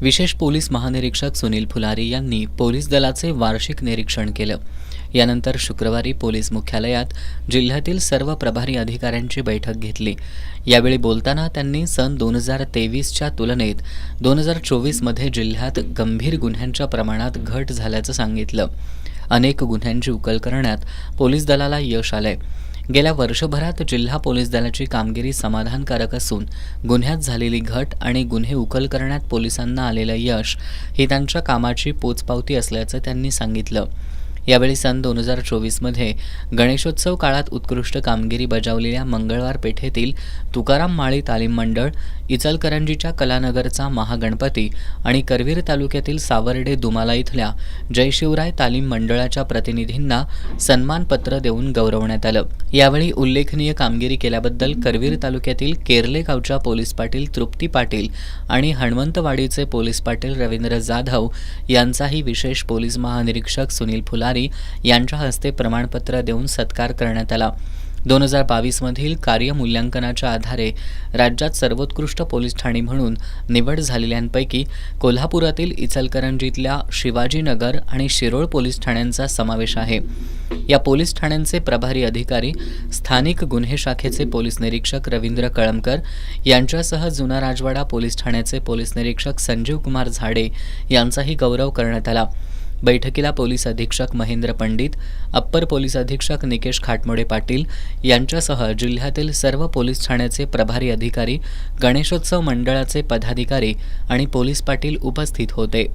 विशेष पोलीस महानिरीक्षक सुनील फुलारी यांनी पोलीस दलाचे वार्षिक निरीक्षण केलं. यानंतर शुक्रवारी पोलीस मुख्यालयात जिल्ह्यातील सर्व प्रभारी अधिकाऱ्यांची बैठक घेतली. यावेळी बोलताना त्यांनी सन दोन हजार तेवीसच्या तुलनेत दोन हजार चोवीसमध्ये जिल्ह्यात गंभीर गुन्ह्यांच्या प्रमाणात घट झाल्याचं सांगितलं. अनेक गुन्ह्यांची उकल करण्यात पोलीस दलाला यश आलंय. गेल्या वर्षभरात जिल्हा पोलीस दलाची कामगिरी समाधानकारक असून गुन्ह्यात झालेली घट आणि गुन्हे उकल करण्यात पोलिसांना आलेलं यश ही त्यांच्या कामाची पोचपावती असल्याचं त्यांनी सांगितलं. यावेळी सन दोन हजार चोवीसमध्ये गणेशोत्सव काळात उत्कृष्ट कामगिरी बजावलेल्या मंगळवार पेठेतील तुकाराम माळी तालीम मंडळ इचलकरंजीच्या कलानगरचा महागणपती आणि करवीर तालुक्यातील सावर्डे दुमाला इथल्या जय शिवराय तालीम मंडळाच्या प्रतिनिधींना सन्मानपत्र देऊन गौरवण्यात आलं. यावेळी उल्लेखनीय कामगिरी केल्याबद्दल करवीर तालुक्यातील केरले गावच्या पोलीस पाटील तृप्ती पाटील आणि हणवंतवाडीचे पोलीस पाटील रवींद्र जाधव यांचाही विशेष पोलीस महानिरीक्षक सुनील फुलारी यांच्या हस्ते प्रमाणपत्र देऊन सत्कार करण्यात आला. दोन हजार बावीसमधील कार्यमूल्यांकनाच्या आधारे राज्यात सर्वोत्कृष्ट पोलीस ठाणी म्हणून निवड झालेल्यांपैकी कोल्हापुरातील इचलकरंजीतल्या शिवाजीनगर आणि शिरोळ पोलीस ठाण्यांचा समावेश आहे. या पोलीस ठाण्यांचे प्रभारी अधिकारी स्थानिक गुन्हे शाखेचे पोलीस निरीक्षक रवींद्र कळमकर यांच्यासह जुना राजवाडा पोलीस ठाण्याचे पोलीस निरीक्षक संजीव कुमार झाडे यांचाही गौरव करण्यात आला. बैठकीला पोलीस अधीक्षक महेंद्र पंडित अप्पर पोलीस अधीक्षक निकेश खाटमोडे पाटील यांच्यासह जिल्ह्यातील सर्व पोलीस ठाण्याचे प्रभारी अधिकारी गणेशोत्सव मंडळाचे पदाधिकारी आणि पोलीस पाटील उपस्थित होते.